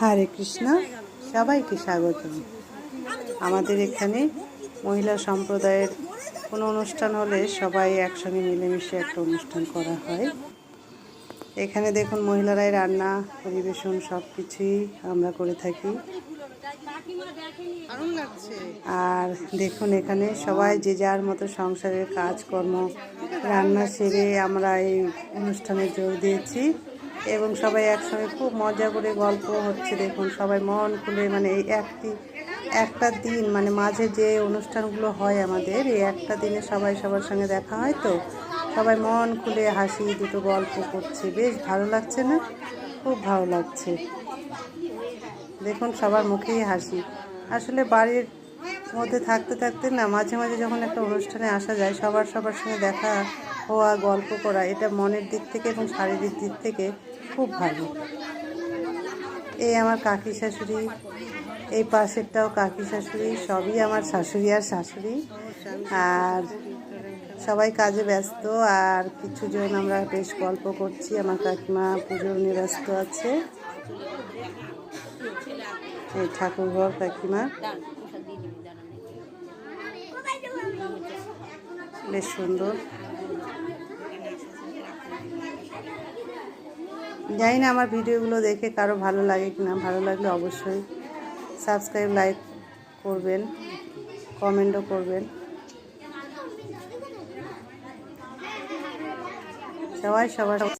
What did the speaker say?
হরে কৃষ্ণ, সবাইকে স্বাগত আমাদের এখানে মহিলা সম্প্রদায়ের কোনো অনুষ্ঠান হলে সবাই একসঙ্গে মিলেমিশে একটা অনুষ্ঠান করা হয়। এখানে দেখুন মহিলারাই রান্না, পরিবেশন সব কিছুই আমরা করে থাকি। আর দেখুন এখানে সবাই যে যার মতো সংসারের কাজকর্ম, রান্না সেরে আমরা এই অনুষ্ঠানে যোগ দিয়েছি। এবং সবাই একসঙ্গে খুব মজা করে গল্প হচ্ছে, দেখুন সবাই মন খুলে মানে এই একটি, একটা দিন মানে মাঝে যে অনুষ্ঠানগুলো হয় আমাদের, এই একটা দিনে সবাই সবার সঙ্গে দেখা হয় তো? সবাই মন খুলে হাসি, দুটো গল্প করছে, বেশ ভালো লাগছে না? খুব ভালো লাগছে। দেখুন সবার মুখেই হাসি। আসলে বাড়ির মধ্যে থাকতে থাকতে না মাঝে মাঝে যখন একটা অনুষ্ঠানে আসা যায়, সবার সবার সঙ্গে দেখা হওয়া, গল্প করা, এটা মনের দিক থেকে এবং শারীরিক দিক থেকে খুব ভালো। এই আমার কাকি শাশুড়ি, এই পাশেরটাও কাকি শাশুড়ি, সবই আমার শাশুড়ি আর শাশুড়ি। আর সবাই কাজে ব্যস্ত, আর কিছু জন আমরা বেশ গল্প করছি, আমার কাকিমা পুজোর নিয়ে ব্যস্ত আছে। এই ঠাকুরঘর কাকিমা বেশ সুন্দর। জানি না আমার ভিডিওগুলো দেখে কারও ভালো লাগে কি না, ভালো লাগলে অবশ্যই সাবস্ক্রাইব লাইক করবেন কমেন্টও করবেন। সবাই সবার